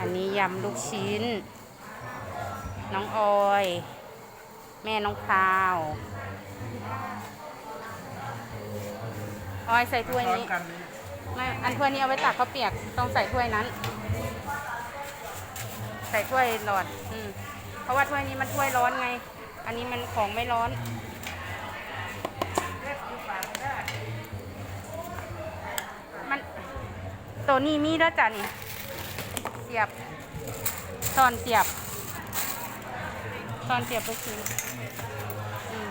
อันนี้ยำลูกชิ้น น้องออย แม่น้องพราว ออยใส่ถ้วยนี้ไม่อันถ้วยนี้เอาไว้ตักข้าวเปียก ต้องใส่ถ้วยนั้น ใส่ถ้วยหลอด อืม เพราะว่าถ้วยนี้มันถ้วยร้อนไง อันนี้มันของไม่ร้อนมันตัวนี้มีด้วยจ้ะนี่เสียบตอนเสียบตอนเสียบไปซื้ออืม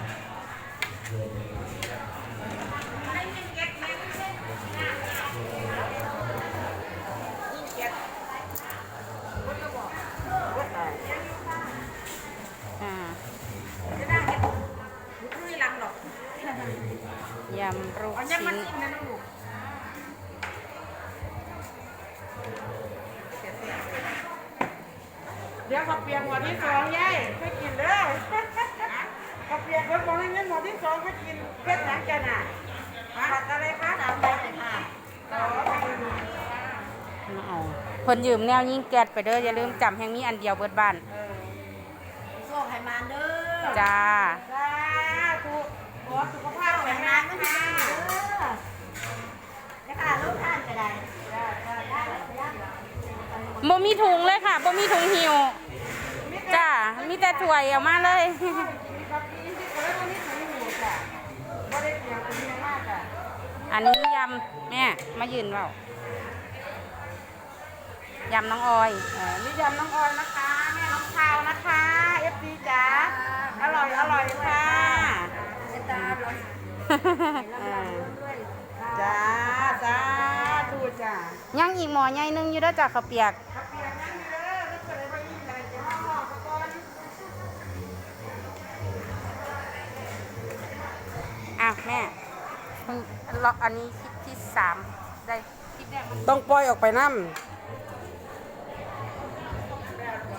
อ่าจะได้เห็นยหลังหรอกยำลูกชิ้น เดี๋ยวขับเปียกหมอที่สองยายไม่กินเลยขับเปียกแล้วมองให้เงินหมอที่สองไม่กินเพชรหนังกันอะผัดอะไรคะสามใบค่ะอ๋อไปดูมาเอาเพิ่นยืมแนวยิงแก๊สไปเด้ออย่าลืมจำแห่งมีอันเดียวเบิดบ้านเออโชคให้มานเด้อจ้า บ่มีถุงเลยค่ะบ่มีถุงหิวจ้ามีแต่ถ้วยเอามาเลยมีครับมีที่ก็ได้มีถุงหูจ้ะบ่ได้เกี่ยวกับเมียมากจ้ะอันนี้ยำแม่มายืนเปล่ายำน้องออยเออนี่ยำน้องออยนะคะ แม่น้องพาวนะคะเอฟซีจ๋าอร่อยอร่อยค่ะตาร้อนเออจ้าจ้าดูจ้ายังอีกหมอใหญ่หนึงอยู่เด้อจ้ะข้าวเปียกขับเปียกะแม่เพิ่งล็อกอันนี้คลิปที่สามได้คลิปแรกมัน ต้องปล่อยออกไปน้ำ